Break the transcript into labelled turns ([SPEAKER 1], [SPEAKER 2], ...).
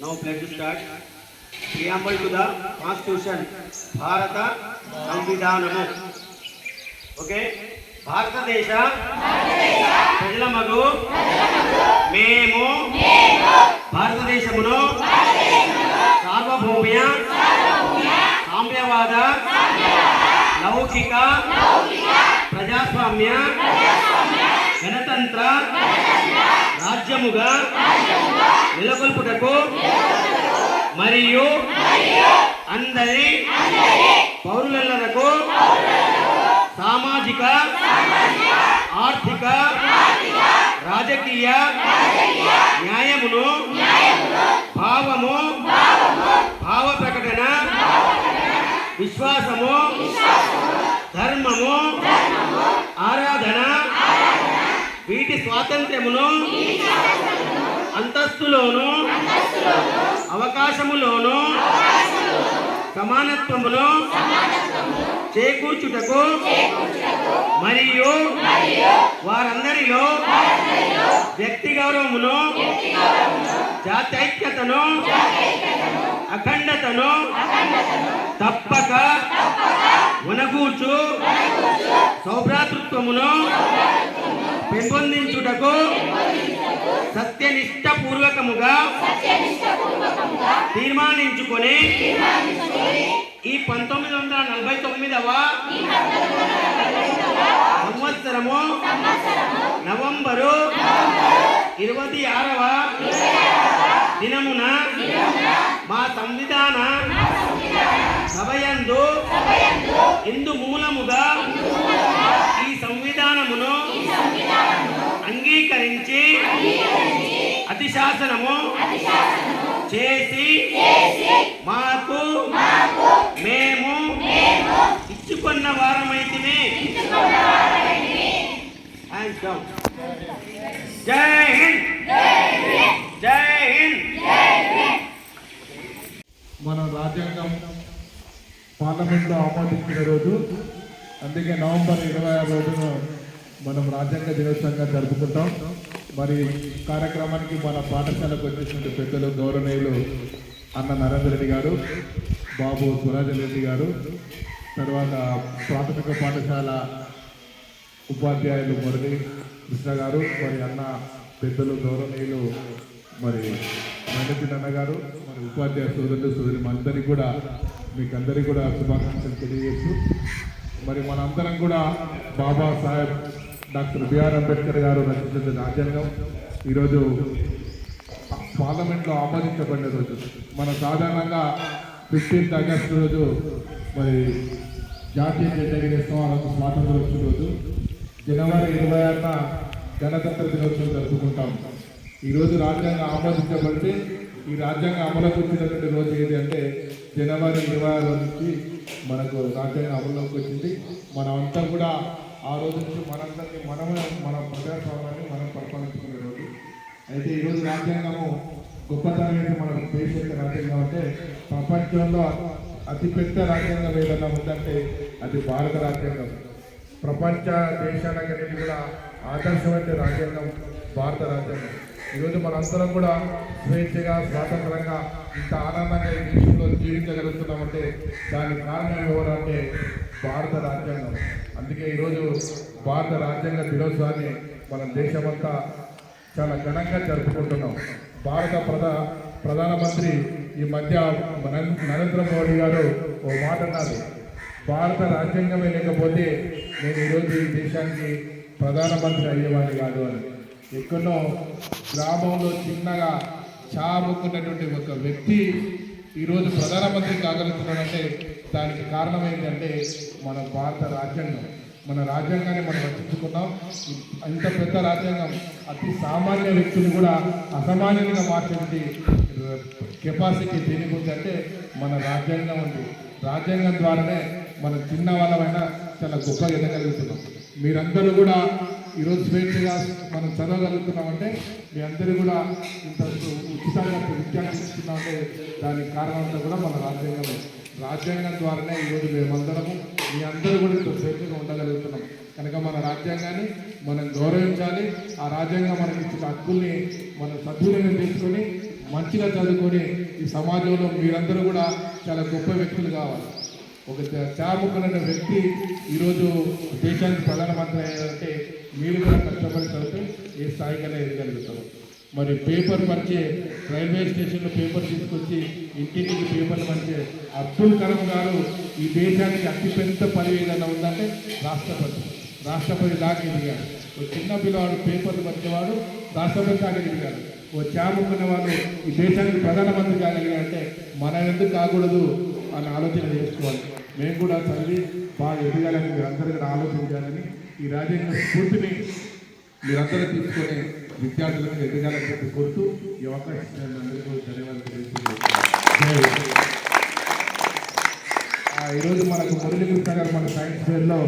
[SPEAKER 1] Now pledge to start. Preamble to the Constitution. Bharata Samvidhanamu. Okay. భారతదేశ ప్రజలమగు మేము భారతదేశమును సార్వభౌమ్య సామ్యవాద లౌకిక ప్రజాస్వామ్య గణతంత్ర రాజ్యముగా నెలకొల్పుటకు మరియు అందరి పౌరులకు సామాజిక ఆర్థిక రాజకీయ న్యాయమును భావము భావ ప్రకటన విశ్వాసము ధర్మము స్వాతంత్ర్యమును అంతస్తులోను అవకాశములోను సమానత్వమును చేకూర్చుటకు మరియు వారందరిలో వ్యక్తి గౌరవమును జాతైక్యతను అఖండతను తప్పక ఉనగూర్చు సౌభ్రాతృత్వమును పెంపొందించుటకు సత్యనిష్టపూర్వకముగా తీర్మానించుకొని ఈ పంతొమ్మిది వందల నలభై తొమ్మిదవ సంవత్సరము నవంబరు ఇరవై ఆరవ దినమున మా సంవిధాన సభయందు ఇందు మూలముగా అతిశాసనము చేసి మాకు మేము ఇచ్చుకున్న వారమైతిని జై హింద్ జై హింద్
[SPEAKER 2] మన రాజ్యాంగం పార్లమెంట్లో ఆమోదించిన రోజు అందుకే నవంబర్ ఇరవై ఆరు రోజున మనం రాజ్యాంగ దినోత్సవంగా జరుపుకుంటాం. మరి కార్యక్రమానికి మన పాఠశాలకు వచ్చేసినటువంటి పెద్దలు గౌరవనీయులు అన్న నరేంద్ర రెడ్డి గారు బాబు సురాజన్ రెడ్డి గారు తర్వాత ప్రాథమిక పాఠశాల ఉపాధ్యాయులు మురళి కృష్ణ గారు మరి అన్న పెద్దలు గౌరవనీయులు మరి మైనపిన్ అన్న గారు మరి ఉపాధ్యాయ సోదరులు సోదరి అందరికీ కూడా మీకు అందరికీ కూడా శుభాకాంక్షలు తెలియజేస్తూ మరి మనందరం కూడా Baba Saheb doctor B R Ambedkar garu రచించిన రాజ్యాంగం ఈరోజు పార్లమెంట్లో ఆమోదించబడిన రోజు. మన సాధారణంగా ఫిఫ్టీన్త్ ఆగస్టు రోజు మరి జాతీయ జెండా ఎగరేస్తాం ఆ రోజు స్వాతంత్ర వచ్చిన రోజు జనవరి ఇరవై ఆరున గణతంత్ర దినోత్సవం జరుపుకుంటాం. ఈరోజు రాజ్యాంగం ఆమోదించబడితే ఈ రాజ్యాంగం అమలుకు వచ్చినటువంటి రోజు ఏది అంటే జనవరి ఇరవై ఆరు నుంచి మనకు రాజ్యాంగం అమలులోకి వచ్చింది. మనమంతా కూడా ఆ రోజు నుంచి మనందరినీ మనమే మన ప్రజాస్వామ్యాన్ని మనం పరిపాలించుకునే రోజు. అయితే ఈరోజు రాజ్యాంగము గొప్పతనం ఏంటి? మన దేశ రాజ్యాంగం అంటే ప్రపంచంలో అతిపెద్ద రాజ్యాంగం ఏదైనా ఉందంటే అది భారత రాజ్యాంగం. ప్రపంచ దేశాలన్నిటి కూడా ఆదర్శమైన రాజ్యాంగం భారత రాజ్యాంగం. ఈరోజు మనందరం కూడా స్వేచ్ఛగా స్వాతంత్రంగా ఇంత ఆనందంగా ఈ దేశంలో జీవించగలుగుతున్నామంటే దానికి కారణం ఎవరంటే భారత రాజ్యాంగం. అందుకే ఈరోజు భారత రాజ్యాంగ దినోత్సవాన్ని మన దేశమంతా చాలా ఘనంగా జరుపుకుంటున్నాం. భారత ప్రధా ప్రధానమంత్రి ఈ మధ్య నరేంద్ర మోడీ గారు ఓ మాట అన్నారు. భారత రాజ్యాంగమే లేకపోతే నేను ఈరోజు ఈ దేశానికి ప్రధానమంత్రి అయ్యేవాడిని కాదు అని. ఎక్కడో గ్రామంలో చిన్నగా చాముకున్నటువంటి ఒక వ్యక్తి ఈరోజు ప్రధానమంత్రి కాగలుగుతున్నాడంటే దానికి కారణం ఏంటంటే మన భారత రాజ్యాంగం. మన రాజ్యాంగాన్ని మనం రచించుకున్నాం. ఇంత పెద్ద రాజ్యాంగం అతి సామాన్య వ్యక్తులు కూడా అసామాన్యంగా మార్చేది కెపాసిటీ దేనికి ఉందంటే మన రాజ్యాంగం ఉంది. రాజ్యాంగం ద్వారానే మన చిన్న వాళ్ళమైనా చాలా గొప్ప ఎదగలుగుతున్నాం మీరందరూ కూడా ఈరోజు స్వేచ్ఛగా మనం చదవగలుగుతున్నామంటే మీ అందరూ కూడా ఇంత ఉచితంగా విద్యార్థి ఇస్తున్నామంటే దానికి కారణం అంతా కూడా మన రాజ్యాంగం. రాజ్యాంగం ద్వారానే ఈరోజు మేమందరము మీ అందరూ కూడా ఇంత స్వేచ్ఛగా ఉండగలుగుతున్నాం. కనుక మన రాజ్యాంగాన్ని మనం గౌరవించాలి. ఆ రాజ్యాంగం మనకి ఇచ్చిన హక్కుల్ని మనం సద్వినియోగం చేసుకొని మంచిగా చదువుకొని ఈ సమాజంలో మీరందరూ కూడా చాలా గొప్ప వ్యక్తులు కావాలి. ఒక చాముకున్న వ్యక్తి ఈరోజు దేశానికి ప్రధానమంత్రి అయ్యారంటే మీరు కూడా కష్టపడి చదివితే ఏ స్థాయికైనా ఎదగలుగుతారు మరి పేపర్ పరిచే రైల్వే స్టేషన్లో పేపర్ తీసుకొచ్చి ఇంటింటికి పేపర్ పరిచే అబ్దుల్ కలాం గారు ఈ దేశానికి అతిపెద్ద పని ఏదైనా ఉందంటే రాష్ట్రపతి. రాష్ట్రపతి దాకా ఎదిగాడు. ఒక చిన్న పిల్లవాడు పేపర్లు పంచేవాడు రాష్ట్రపతి దాకా ఎదిగాడు. ఓ చాముకునే వాళ్ళు ఈ దేశానికి ప్రధానమంత్రి కాగలిగారంటే మనం ఎందుకు కాకూడదు? అని ఆలోచన చేసుకోవాలి మేము కూడా చదివి బాగా ఎదగాలని మీరు కూడా ఆలోచించాలని ఈ రాజ్యాంగ స్ఫూర్తిని మీరందరూ తీసుకొని విద్యార్థులను ఎదగాలని చెప్పి కోరుతూ ఈ అవకాశం అందరికీ ధన్యవాదాలు తెలియజేస్తున్నాను. ఆ, ఈరోజు మనకు మురళీకృష్ణ గారు మన సైన్స్ ఫేర్లో